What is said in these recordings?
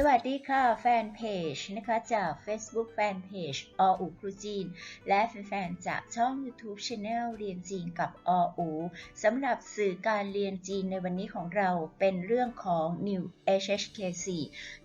สวัสดีค่ะ แฟนเพจนะคะจาก Facebook แฟนเพจออูครูจีน และแฟนๆจากช่อง YouTube Channel เรียนจีนกับออูสำหรับสื่อการเรียนจีนในวันนี้ของเราเป็นเรื่องของ New HHK4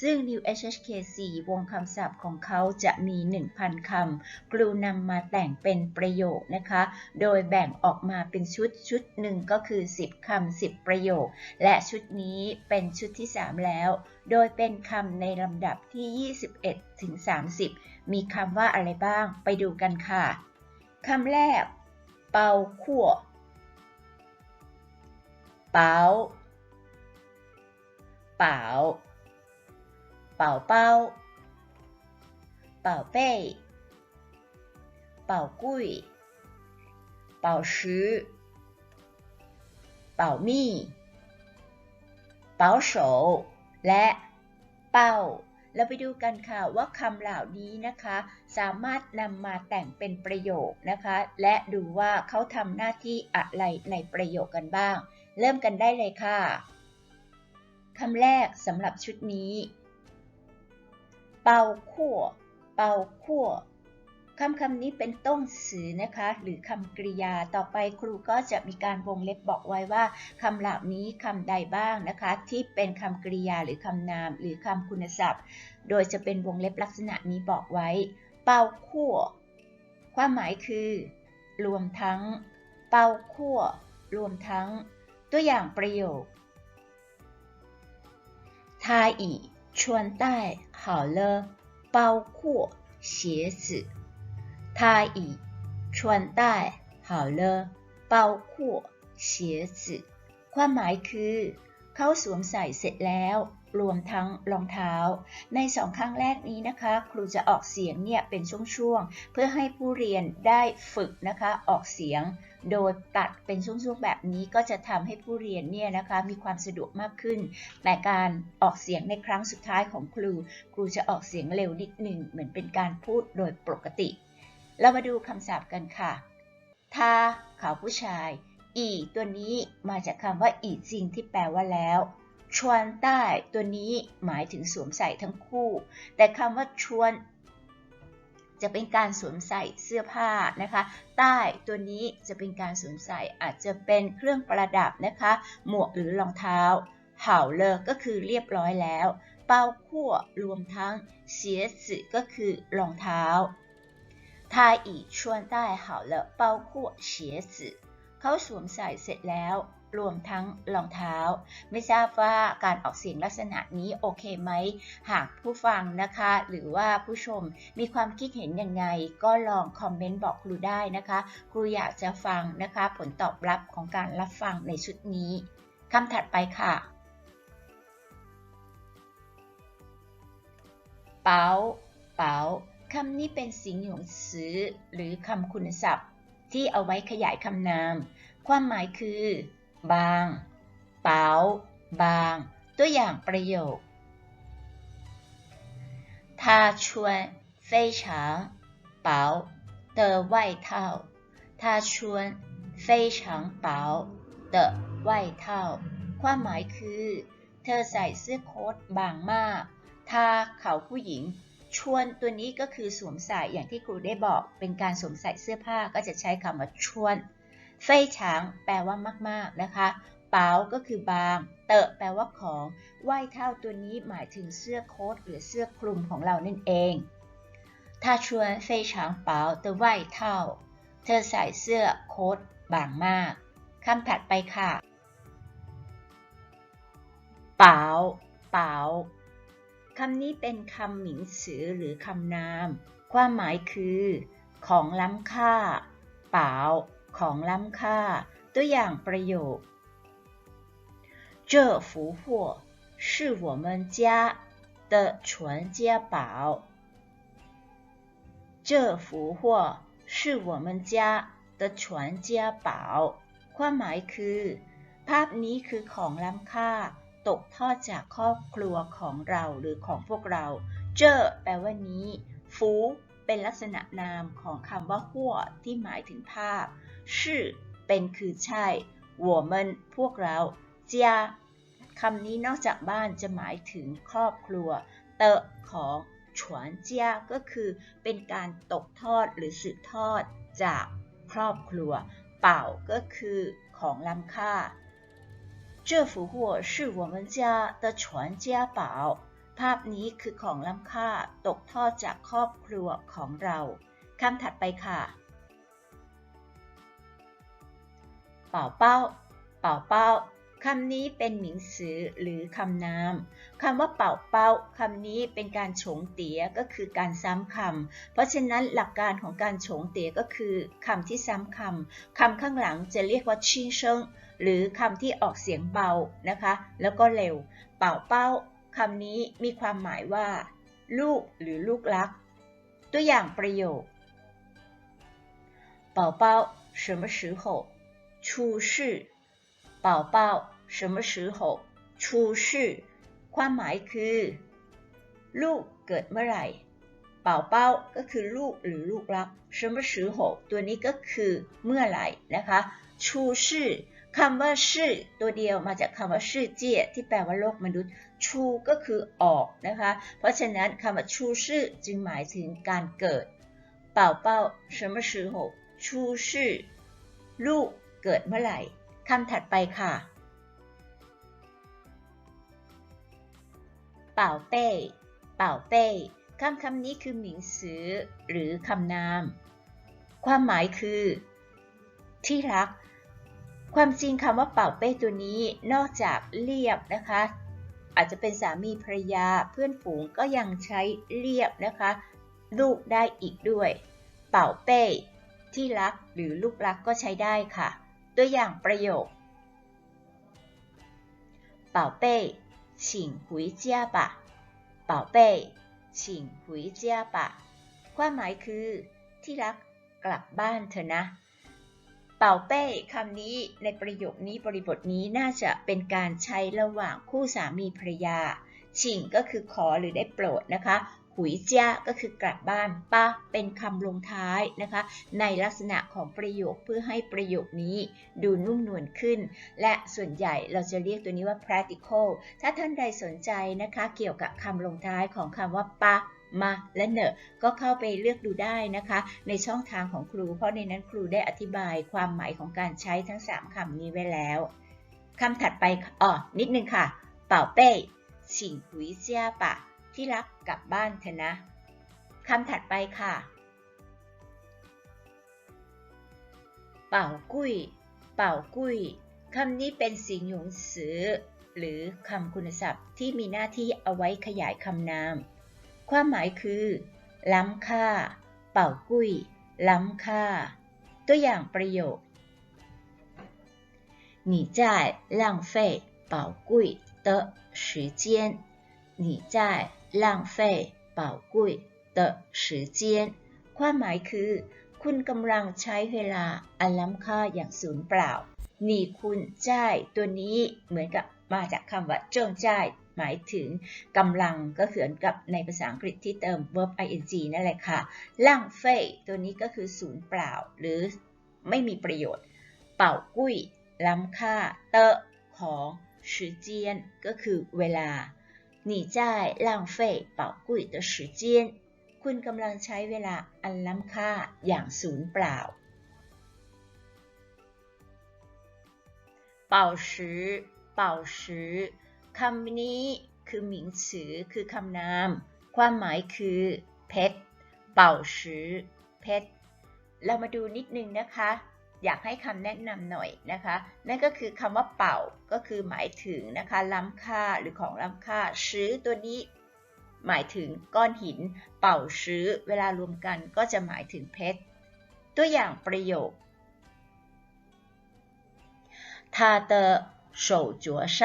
ซึ่ง New HHK4 วงคำศัพท์ของเขาจะมี 1,000 คำครูนำมาแต่งเป็นประโยคนะคะ โดยแบ่งออกมาเป็นชุดชุดหนึ่งก็คือ 10คำ10 ประโยค และชุดนี้เป็นชุดที่ 3 แล้ว โดยเป็นคำในลำดับที่ 21 ถึง 30 มีคำว่าอะไรบ้าง ไปดูกันค่ะ คำแรก เปาขั่ว เปาเป่า เป่าเป้า เป่าเป้เป่ากุ้ย เป่าชื้อ เป่ามี่ เป่าโฉและ เป้า เราไปดูกันค่ะว่าคำเหล่านี้นะคะ สามารถนำมาแต่งเป็นประโยคนะคะ และดูว่าเขาทำหน้าที่อะไรในประโยคกันบ้าง เริ่มกันได้เลยค่ะคำแรกสำหรับชุดนี้ เป่าขั้วเป่าขั้ว คำคำนี้เป็นต้งสือนะคะ หรือคำกริยาต่อไปครูก็จะมีการวงเล็บบอกไว้ว่าคำเหล่านี้คำใดบ้างนะคะ ที่เป็นคำกริยาหรือคำนาม หรือคำคุณศัพท์ โดยจะเป็นวงเล็บลักษณะนี้บอกไว้ เป่าขั้วความหมายคือ รวมทั้ง เป่าขั้วรวมทั้ง ตัวอย่างประโยค他已穿戴好了包括鞋子 他已穿戴好了包括鞋子ความหมายคือ เขาสวมใส่เสร็จแล้ว รวมทั้งรองเท้า ในสองครั้งแรกนี้นะคะ ครูจะออกเสียงเนี่ยเป็นช่วงๆ เพื่อให้ผู้เรียนได้ฝึกนะคะออกเสียง โดยตัดเป็นช่วงๆแบบนี้ก็จะทำให้ผู้เรียนเนี่ยนะคะมีความสะดวกมากขึ้น แต่การออกเสียงในครั้งสุดท้ายของครู ครูจะออกเสียงเร็วนิดหนึ่งเหมือนเป็นการพูดโดยปกติ เรามาดูคำศัพท์กันค่ะถ้าเขาผู้ชาย อีตัวนี้มาจากคำว่าอีจริงที่แปลว่าแล้วชวนใต้ตัวนี้หมายถึงสวมใส่ทั้งคู่ แต่คำว่าชวน จะเป็นการสวมใส่เสื้อผ้านะคะ ใต้ตัวนี้จะเป็นการสวมใส่อาจจะเป็นเครื่องประดับนะคะ หมวกหรือรองเท้าเห่าเลอก็คือเรียบร้อยแล้ว เป้าขั้วรวมทั้งเสียสืก็คือรองเท้า 他已穿戴好了包括鞋子เขาสวมใส่เสร็จแล้ว รวมทั้งรองเท้า ไม่ทราบว่าการออกเสียงลักษณะนี้โอเคไหม หากผู้ฟังนะคะ หรือว่าผู้ชมมีความคิดเห็นยังไง ก็ลองคอมเมนต์บอกครูได้นะคะ ครูอยากจะฟังนะคะ ผลตอบรับของการรับฟังในชุดนี้คำถัดไปค่ะ เป๋า เป๋า คำนี้เป็นสิงหยงสือหรือคำคุณศัพท์ ที่เอาไว้ขยายคำนาม ความหมายคือ บาง เปาบาง ตัวอย่างประโยค他穿非常薄的外套他穿非常薄的外套ความหมายคือ เธอใส่เสื้อโค้ทบางมาก ถ้าเขาผู้หญิง ชวนตัวนี้ก็คือสวมใส่อย่างที่ครูได้บอก เป็นการสวมใส่เสื้อผ้าก็จะใช้คำว่าชวนเฟยฉางแปลว่ามากๆนะคะ เปาก็คือบาง เตอะแปลว่าของไหวเท่าตัวนี้หมายถึงเสื้อโค้ทหรือเสื้อคลุมของเรานั่นเองถ้าชวนเฟยฉางเปาเตอไหวเท่า เธอใส่เสื้อโค้ทบางมากคำถัดไปค่ะ เปาเปา คำนี้เป็นคำหมิงสือหรือคำนาม ความหมายคือ ของล้ำค่า เปล่า ของล้ำค่า ตัวอย่างประโยค这幅画是我们家的传家宝这幅画是我们家的传家宝ความหมายคือ ภาพนี้คือของล้ำค่า ตกทอดจากครอบครัวของเราหรือของพวกเรา เจอแปลว่านี้ ฟูเป็นลักษณะนามของคำว่าหัวที่หมายถึงภาพ ชื่อ เป็นคือใช่หัวมันพวกเราเจียคำนี้นอกจากบ้านจะหมายถึงครอบครัว เตอะของฉวนเจียก็คือเป็นการตกทอดหรือสืบทอดจากครอบครัว เป่าก็คือของล้ำค่า 这幅画是我们家的传家宝ภาพนี้คือของล้ำค่าตกทอดจากครอบครัวของเราคำถัดไปค่ะ เป่าเป้า เป่าเป้า คำนี้เป็นหมิงสือหรือคำนาม คำว่าเป่าเป้า คำนี้เป็นการฉงเตี๋ยก็คือการซ้ำคำ เพราะฉะนั้นหลักการของการฉงเตี๋ยก็คือคำที่ซ้ำคำ คำข้างหลังจะเรียกว่าชิงเชิง หรือคำที่ออกเสียงเบานะคะ แล้วก็เร็ว เป่าเป้า คำนี้มีความหมายว่า ลูกหรือลูกรัก ตัวอย่างประโยค宝宝什么时候出世宝宝什么时候出世ความหมายคือ ลูกเกิดเมื่อไหร่ เป่าเป้าก็คือลูกหรือลูกรัก什么时候ตัวนี้ก็คือเมื่อไหร่นะคะชูชื่อ คำว่าชื่อตัวเดียวมาจากคำว่าชื่อเจียที่แปลว่าโลกมนุษย์ ชูก็คือออกนะคะ เพราะฉะนั้นคำว่าชูชื่อจึงหมายถึงการเกิด เป่าเป้า什么时候ชูชื่อลูกเกิดเมื่อไหร่คำถัดไปค่ะ เป่าเป้ เป่าเป้ คำคำนี้คือหมิงสือหรือคำนาม ความหมายคือ ที่รัก ความจริงคำว่าเป่าเป้ตัวนี้นอกจากเรียกนะคะ อาจจะเป็นสามีภรรยาเพื่อนฝูงก็ยังใช้เรียกนะคะ ลูกได้อีกด้วย เป่าเป้ ที่รักหรือลูกรักก็ใช้ได้ค่ะ ตัวอย่างประโยค เป่าเป้请回家吧宝贝请回家吧ความหมายคือ ที่รักกลับบ้านเถอะนะ เป่าเป้คำนี้ในประโยคนี้บริบทนี้น่าจะเป็นการใช้ระหว่างคู่สามีภรรยา ชิงก็คือขอหรือได้โปรดนะคะหุยเจ้าก็คือกลับบ้านป้าเป็นคำลงท้ายนะคะ ในลักษณะของประโยคเพื่อให้ประโยคนี้ดูนุ่มนวลขึ้น และส่วนใหญ่เราจะเรียกตัวนี้ว่า practical ถ้าท่านใดสนใจนะคะ เกี่ยวกับคำลงท้ายของคำว่าปะ มาและเนอะก็เข้าไปเลือกดูได้นะคะ ในช่องทางของครู เพราะในนั้นครูได้อธิบายความหมายของการใช้ทั้ง 3 คำนี้ไว้แล้วคำถัดไปอ๋อนิดนึงค่ะ เป่าเป้ฉิงหุยเซียปะ ที่รักกลับบ้านเถอะนะคำถัดไปค่ะ เป่ากุ้ย เป่ากุ้ยคำนี้เป็นสิ่งหยงสือ หรือคำคุณศัพท์ที่มีหน้าที่เอาไว้ขยายคำนาม ความหมายคือ ล้ำค่า เป่ากุ้ย ล้ำค่า ตัวอย่างประโยค你在浪费宝贵的时间你在浪费宝贵的时间ความหมายคือ คุณกำลังใช้เวลาอันล้ำค่าอย่างสูญเปล่านี่คุณจ่ายตัวนี้เหมือนกับมาจากคำว่าเจิงจ่าย หมายถึงกำลังก็เหมือนกับในภาษาอังกฤษที่เติม verb ing นั่นแหละค่ะล่างเฟยตัวนี้ก็คือสูญเปล่า หรือไม่มีประโยชน์ เป่ากุ้ย ล้ำค่า เตะของ时间ก็คือเวลา你在浪费宝贵的时间คุณกำลังใช้เวลาอันล้ำค่าอย่างสูญเปล่าเป่าชือเป่าชือ คำนี้คือหมิงสือคือคำนาม ความหมายคือเพชร เป่าชือเพชร เรามาดูนิดนึงนะคะอยากให้คำแนะนำหน่อยนะคะ นั่นก็คือคำว่าเป่าก็คือหมายถึงนะคะล้ำค่าหรือของล้ำค่าชื้อตัวนี้ หมายถึงก้อนหิน เป่าชื้อเวลารวมกันก็จะหมายถึงเพชร ตัวอย่างประโยค他的手镯上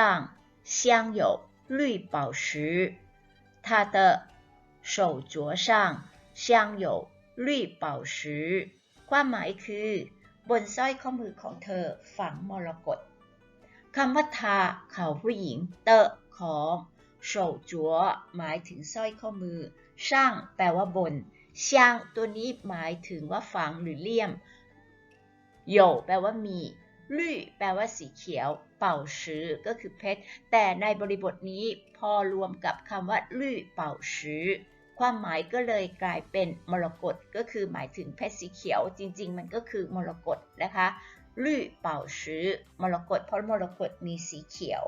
镶有绿宝石他的手镯上镶有绿宝石ความหมายคือบนสร้อยข้อมือของเธอฝังมรกตคำว่าทาเขาผู้หญิง เตอะของโฉจัวหมายถึงสร้อยข้อมือ ช่าง แปลว่าบนช่างตัวนี้หมายถึงว่าฝังหรือเลี่ยมโยแปลว่ามี ล ลี่แปลว่าสีเขียว เป่าชือก็คือเพชร แต่ในบริบทนี้พอรวมกับคำว่าลี่เป่าชือความหมายก็เลยกลายเป็นมรกตก็คือหมายถึงเพชรสีเขียว จริง ๆ มันก็คือมรกตนะคะลี่เป่าชือมรกตเพราะมรกตมีสีเขียว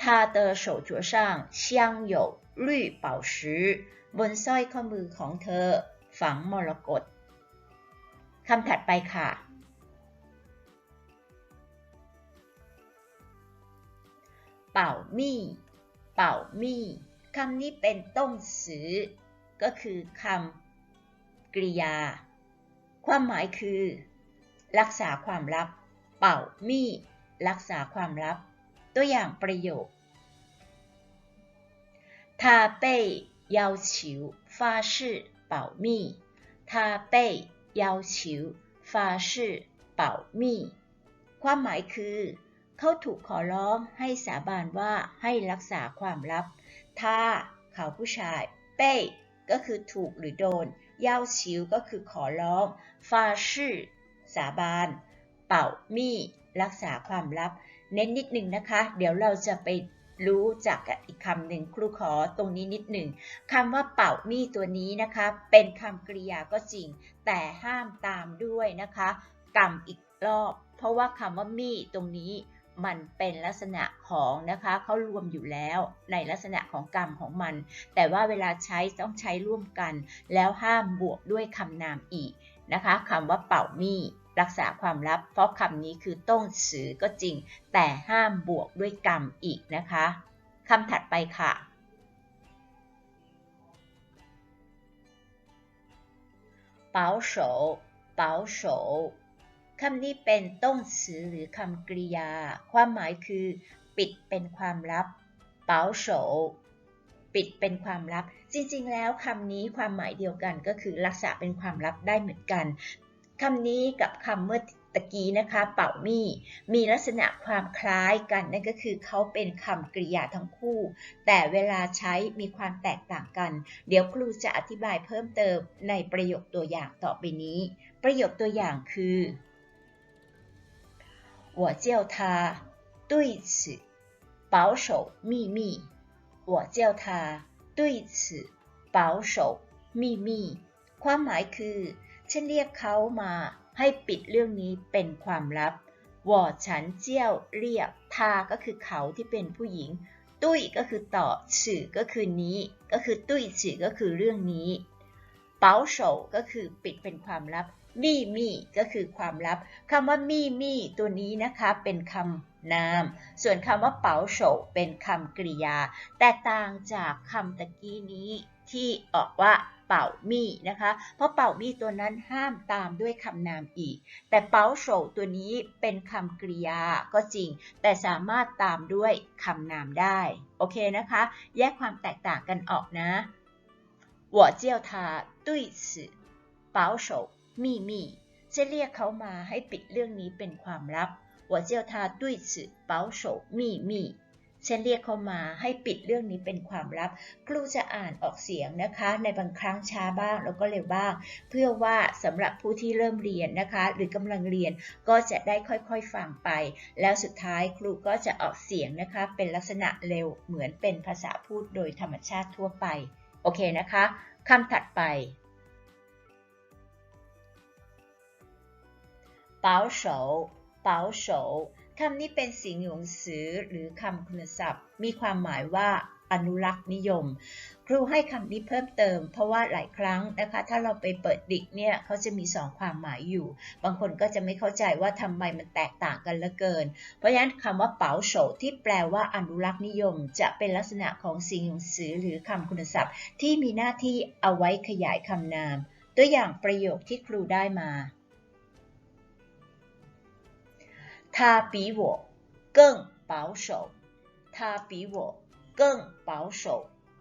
他的手镯上镶有绿宝石บนสร้อยข้อมือของเธอฝังมรกตคำถัดไปค่ะ เป่ามี่ เป่ามี่คำนี้เป็นต้งสือ ก็คือคำกริยา ความหมายคือ รักษาความลับ เป่ามี่ รักษาความลับตัวอย่างประโยค他被要求发誓保密他被要求发誓保密ความหมายคือ เขาถูกขอร้องให้สาบานว่าให้รักษาความลับ ถ้าเขาผู้ชาย เป้ก็คือถูกหรือโดน เย้าชิวก็คือขอร้องฟาชื่อสาบาน เป่ามี่รักษาความลับ เน้นนิดหนึ่งนะคะ เดี๋ยวเราจะไปรู้จักอีกคำหนึ่งครูขอตรงนี้นิดหนึ่งคำว่าเป่ามีตัวนี้นะคะ เป็นคำกริยาก็จริง แต่ห้ามตามด้วยนะคะกรรมอีกรอบ เพราะว่าคำว่ามีตรงนี้ มันเป็นลักษณะของนะคะเขารวมอยู่แล้วในลักษณะของกรรมของมัน แต่ว่าเวลาใช้ต้องใช้ร่วมกัน แล้วห้ามบวกด้วยคำนามอีกนะคะคำว่าเป่ามีรักษาความลับ เพราะคำนี้คือต้องสือก็จริง แต่ห้ามบวกด้วยกรรมอีกนะคะคำถัดไปค่ะเปาโฉเปาโฉำนี้เป็นต้องสือหรือคำกริยา ความหมายคือ ปิดเป็นความลับเปาโฉปิดเป็นความลับ จริงๆ แล้วคำนี้ความหมายเดียวกันก็คือรักษาเป็นความลับได้เหมือนกันคำนี้กับคำเมื่อตะกี้นะคะ เป่ามี่มีลักษณะความคล้ายกันนั่นก็คือเขาเป็นคำกริยาทั้งคู่ แต่เวลาใช้มีความแตกต่างกัน เดี๋ยวครูจะอธิบายเพิ่มเติมในประโยคตัวอย่างต่อไปนี้ ประโยคตัวอย่างคือ 我叫他对此保守秘密我叫他对此保守秘密ความหมายคือฉันเรียกเขามาให้ปิดเรื่องนี้เป็นความลับวอฉันเจี้ยวเรียกทาก็คือเขาที่เป็นผู้หญิง ตุ้ยก็คือต่อสื่อก็คือนี้ ก็คือตุ้ยสื่อก็คือเรื่องนี้ เป๋าโฉก็คือปิดเป็นความลับ มี่มี่ก็คือความลับ คำว่ามี่มี่ตัวนี้นะคะเป็นคำนาม ส่วนคำว่าเป๋าโฉเป็นคำกริยา แตกต่างจากคำตะกี้นี้ที่ออกว่าเป่ามี่นะคะ เพราะเป่ามี่ตัวนั้นห้ามตามด้วยคำนามอีก แต่เป่าโฉตัวนี้เป็นคำกริยาก็จริง แต่สามารถตามด้วยคำนามได้ โอเคนะคะ แยกความแตกต่างกันออกนะ我叫他对此保守 秘密จะเรียกเขามาให้ปิดเรื่องนี้เป็นความลับ我叫他对此保守秘密ฉันเรียกเขามาให้ปิดเรื่องนี้เป็นความลับ ครูจะอ่านออกเสียงนะคะ ในบางครั้งช้าบ้างแล้วก็เร็วบ้าง เพื่อว่าสำหรับผู้ที่เริ่มเรียนนะคะ หรือกำลังเรียนก็จะได้ค่อยๆฟังไป แล้วสุดท้ายครูก็จะออกเสียงนะคะ เป็นลักษณะเร็วเหมือนเป็นภาษาพูดโดยธรรมชาติทั่วไป โอเคนะคะคำถัดไป เป๋าโฉเปาโฉคำนี้เป็นสิ่งหยงสือหรือคำคุณศัพท์ มีความหมายว่าอนุรักษ์นิยม ครูให้คำนี้เพิ่มเติม เพราะว่าหลายครั้งนะคะ ถ้าเราไปเปิดดิกเนี่ยเขาจะมีสองความหมายอยู่ บางคนก็จะไม่เข้าใจว่าทำไมมันแตกต่างกันเหลือเกิน เพราะฉะนั้นคำว่าเป๋าโฉที่แปลว่าอนุรักษ์นิยม จะเป็นลักษณะของสิ่งหนังสือหรือคำคุณศัพท์ ที่มีหน้าที่เอาไว้ขยายคำนาม ตัวอย่างประโยคที่ครูได้มา 他比我更保守他比我更保守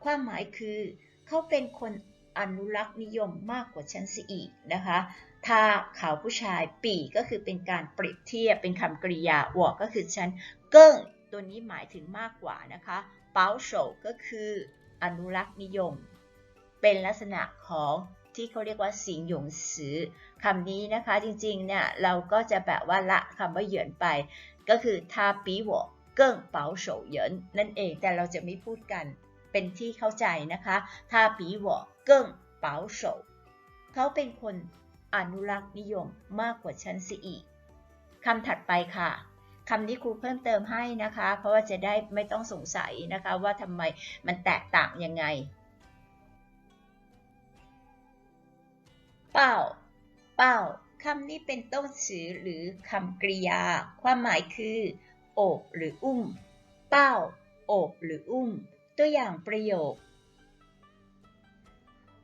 ความหมายคือ เขาเป็นคนอนุรักษ์นิยมมากกว่าฉันสิอีกนะคะ ถ้าเขาผู้ชายปีก็คือเป็นการเปรียบเทียบเป็นคำกริยาวอก็คือฉัน เกิ้งตัวนี้หมายถึงมากกว่านะคะ เปาโฉก็คืออนุรักษ์นิยม เป็นลักษณะของ ที่เขาเรียกว่าสิงหยงสือคำนี้นะคะจริงๆเนี่ยเราก็จะแปลว่าละคำว่าเหยินไป ก็คือทาปีหัวเกิ้งเปาโฉเหยินนั่นเองแต่เราจะไม่พูดกันเป็นที่เข้าใจนะคะทาปีหัวเกิ้งเปาโฉเขาเป็นคนอนุรักษ์นิยมมากกว่าฉันสิอีกคำถัดไปค่ะคำนี้ครูเพิ่มเติมให้นะคะ เพราะว่าจะได้ไม่ต้องสงสัยนะคะว่าทำไมมันแตกต่างยังไง เป้า เป้า คำนี้เป็นต้นสือหรือคำกริยา ความหมายคือ โอบหรืออุ้ม เป้า โอบหรืออุ้ม ตัวอย่างประโยค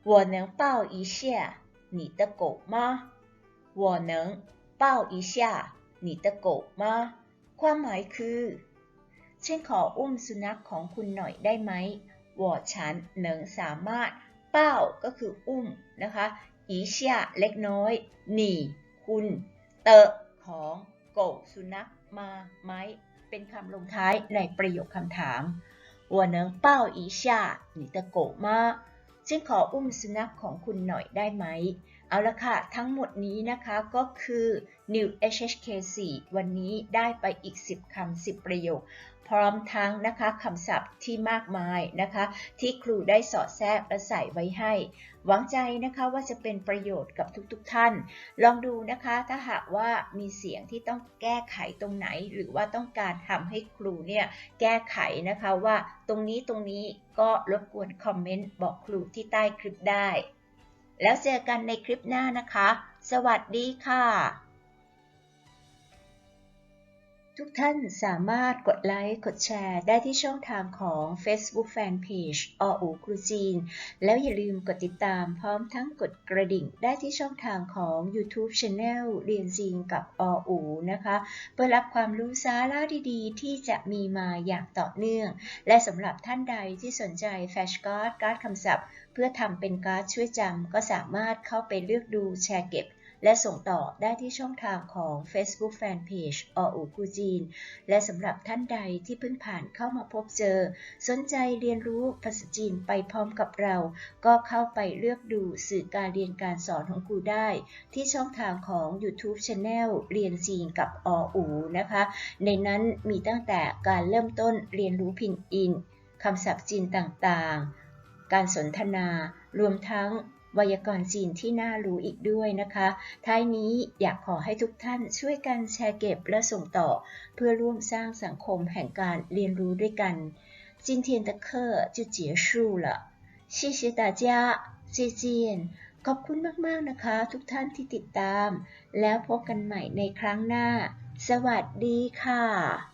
我能抱一下你的狗吗我能抱一下你的狗吗ความหมายคือฉันขออุ้มสุนัขของคุณหน่อยได้ไหมวอฉันเหนิงสามารถ เป้าก็คืออุ้มนะคะ อีเชียเล็กน้อย หนีคุณ เตอะของโกสุนักมาไหมเป็นคำลงท้ายในประโยคคำถามวัวเนิงเป้าอีชาหนิตะโกมาจึงขออุ้มสุนัขของคุณหน่อยได้ไหม เอาละค่ะ ทั้งหมดนี้นะคะก็คือ New HHK 4 วันนี้ได้ไปอีก 10คำ10 ประโยค พร้อมทั้งนะคะคำศัพท์ที่มากมายนะคะ ที่ครูได้สอดแทรกและใส่ไว้ให้ หวังใจนะคะว่าจะเป็นประโยชน์กับทุกๆทท่าน ลองดูนะคะถ้าหากว่ามีเสียงที่ต้องแก้ไขตรงไหน หรือว่าต้องการทำให้ครูเนี่ยแก้ไขนะคะว่าตรงนี้ตรงนี้ก็รบกวนคอมเมนต์บอกครูที่ใต้คลิปได้ แล้วเจอกันในคลิปหน้านะคะ สวัสดีค่ะ ทุกท่านสามารถกดไลค์ กดแชร์ได้ที่ช่องทางของ Facebook Fanpage ออูครูจีน แล้วอย่าลืมกดติดตามพร้อมทั้งกดกระดิ่งได้ที่ช่องทางของ YouTube Channel เรียนจีนกับออูนะคะ เพื่อรับความรู้สาระดีๆ ที่จะมีมาอย่างต่อเนื่อง และสำหรับท่านใดที่สนใจแฟชการ์ดการ์ดคำศัพท์ เพื่อทำเป็นการ์ดช่วยจำก็สามารถเข้าไปเลือกดูแชร์เก็บ และส่งต่อได้ที่ช่องทางของ Facebook Fanpage ออูกูจีน และสำหรับท่านใดที่เพิ่งผ่านเข้ามาพบเจอ สนใจเรียนรู้ภาษาจีนไปพร้อมกับเรา ก็เข้าไปเลือกดูสื่อการเรียนการสอนของครูได้ ที่ช่องทางของ YouTube Channel เรียนจีนกับออูนะคะ ในนั้นมีตั้งแต่การเริ่มต้นเรียนรู้พินอินคำศัพท์จีนต่างๆ การสนทนา รวมทั้ง ไวยากรณ์จีนที่น่ารู้อีกด้วยนะคะ ท้ายนี้อยากขอให้ทุกท่านช่วยกันแชร์เก็บและส่งต่อ เพื่อร่วมสร้างสังคมแห่งการเรียนรู้ด้วยกัน今天的课就结束了谢谢大家再见ขอบคุณมาก ๆ นะคะ ทุกท่านที่ติดตาม แล้วพบกันใหม่ในครั้งหน้า สวัสดีค่ะ